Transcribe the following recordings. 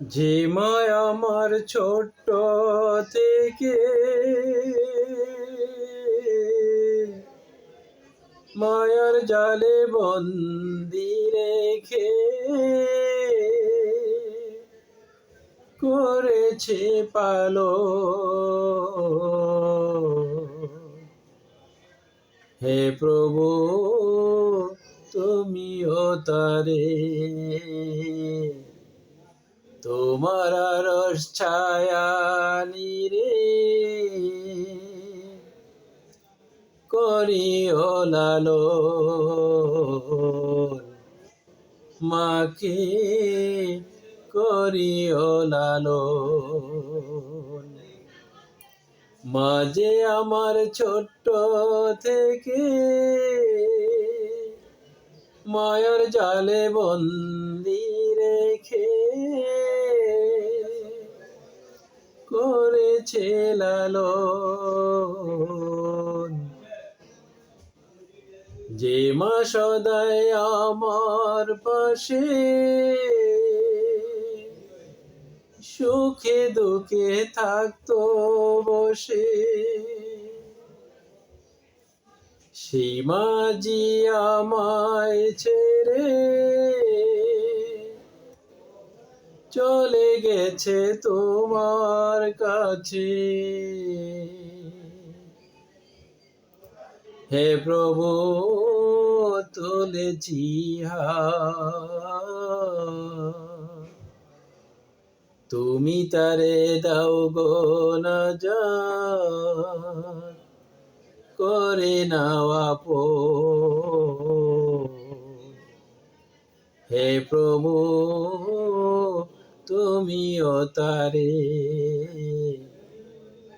যে মায় আমার ছোট্ট থেকে মায়ার জালে বন্দি রেখে করেছে পালো। হে প্রভু, তুমিও তারে তোমার রস ছায়া নিরে করিও লালো মাকে করিও লালো মাঝে আমার ছোট্ট থেকে মায়ার জালে বন্দি রেখে করেছে লালন যে মা সদাই আমার পাশে সুখে দুঃখে থাকতো বসে। সীমাজি আমায় ছেড়ে চলে গেছে তোমার কাছে। হে প্রভু, তুলেছি। তুমি তারে দাও গো না করে নাওয়া পো হে প্রভু তুমিও তারে।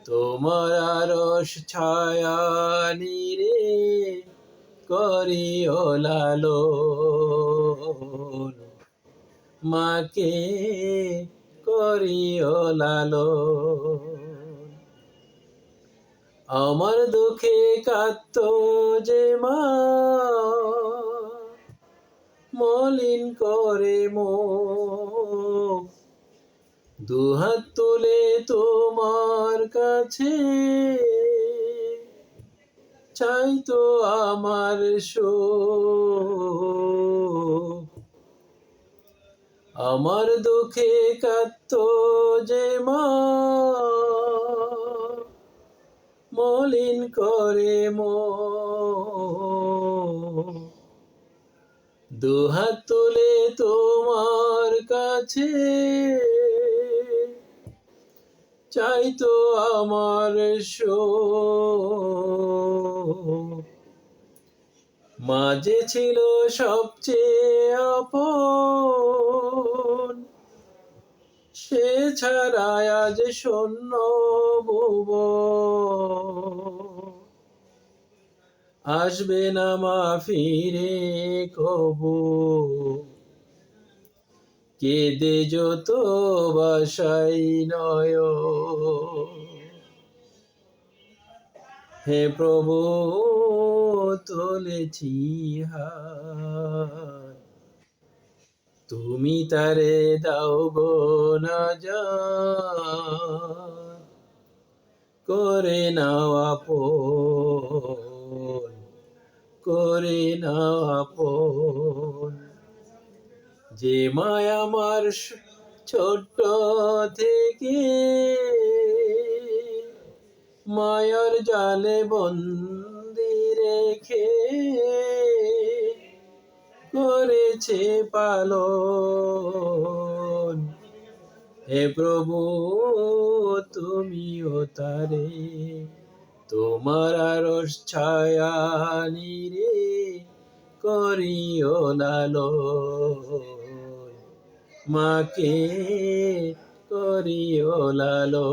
তোমার আরস ছায়া নিরে করিও লালো মাকে করিও লালো আমার দুঃখে কাঁদত যে মা, মলিন করে মো দুহাত তুলে তোমার কাছে। চাই তো আমার শো আমার দুঃখে কাঁদত যে মা। মলিন করে মো। দুহাত তুলে তোমার কাছে। চাই তো আমার শো মাঝে ছিল সবচেয়ে আপন, সে ছাড়া আজ শূন্য ভুব আসবে না মা ফিরে কবু কেঁদে যত বাসাই নয়। হে প্রভু, তুলেছি তুমি তারে দাও গো না করে নাও আপন, করে নাও আপন। যে মায় আমার ছোট্ট থেকে। মায়ার জালে বন্দি রেখে করেছে পালন। হে প্রভু, তুমিও তারে, তোমার আরস ছায়া নিরে করিও লালো মাকে করিও লালো